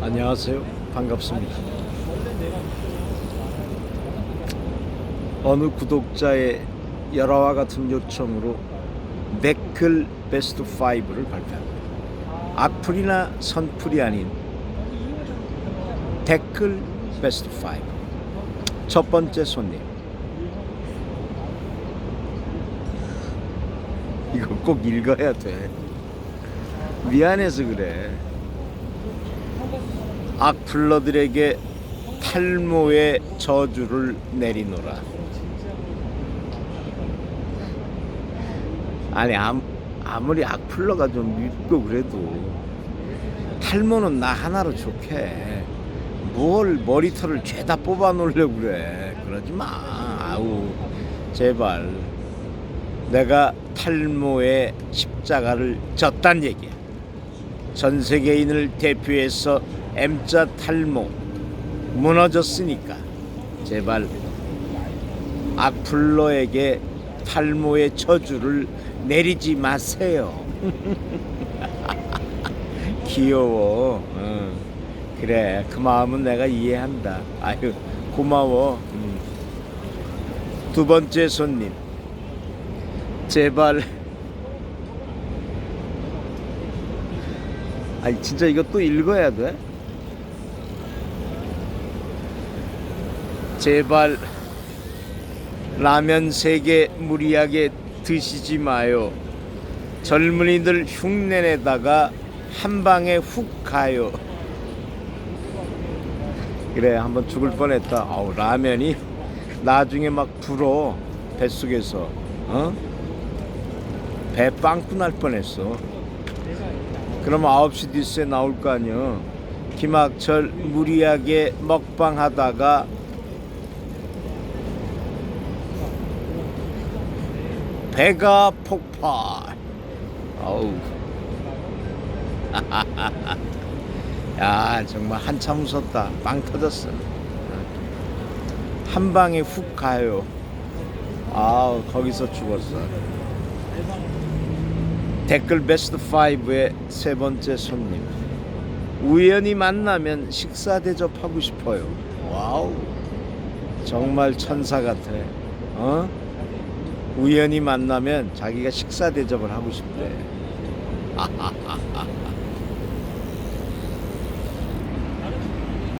안녕하세요. 반갑습니다. 어느 구독자의 열화와 같은 요청으로 댓글 베스트 5를 발표합니다. 악플이나 선플이 아닌 댓글 베스트 5. 첫 번째 손님. 이거 꼭 읽어야 돼. 미안해서 그래. 악플러들에게 탈모의 저주를 내리노라. 아니 아무, 아무리 악플러가 좀 밉고 그래도 탈모는 나 하나로 좋게. 뭘 머리털을 죄다 뽑아 놓으려고 그래. 그러지 마. 아우 제발. 내가 탈모의 십자가를 졌단 얘기야. 전 세계인을 대표해서 M자 탈모 무너졌으니까 제발 악플러에게 탈모의 저주를 내리지 마세요. 귀여워. 어. 그래 그 마음은 내가 이해한다. 아유 고마워. 음. 두 번째 손님 제발 아니 진짜 또 읽어야 돼? 제발 라면 세 개 무리하게 드시지 마요. 젊은이들 흉내내다가 한 방에 훅 가요. 그래 한번 죽을 뻔했다. 아우 라면이 나중에 막 불어 뱃속에서 어? 배 빵꾸 날 뻔했어. 그럼 9시 뉴스에 나올 거 아니야. 김학철 무리하게 먹방 하다가 배가 폭발. 아우. 야 정말 한참 웃었다. 빵 터졌어. 한 방에 훅 가요. 아우 거기서 죽었어. 댓글 베스트 5의 세 번째 손님. 우연히 만나면 식사 대접하고 싶어요. 와우. 정말 천사 같아. 어? 우연히 만나면 자기가 식사 대접을 하고 싶대.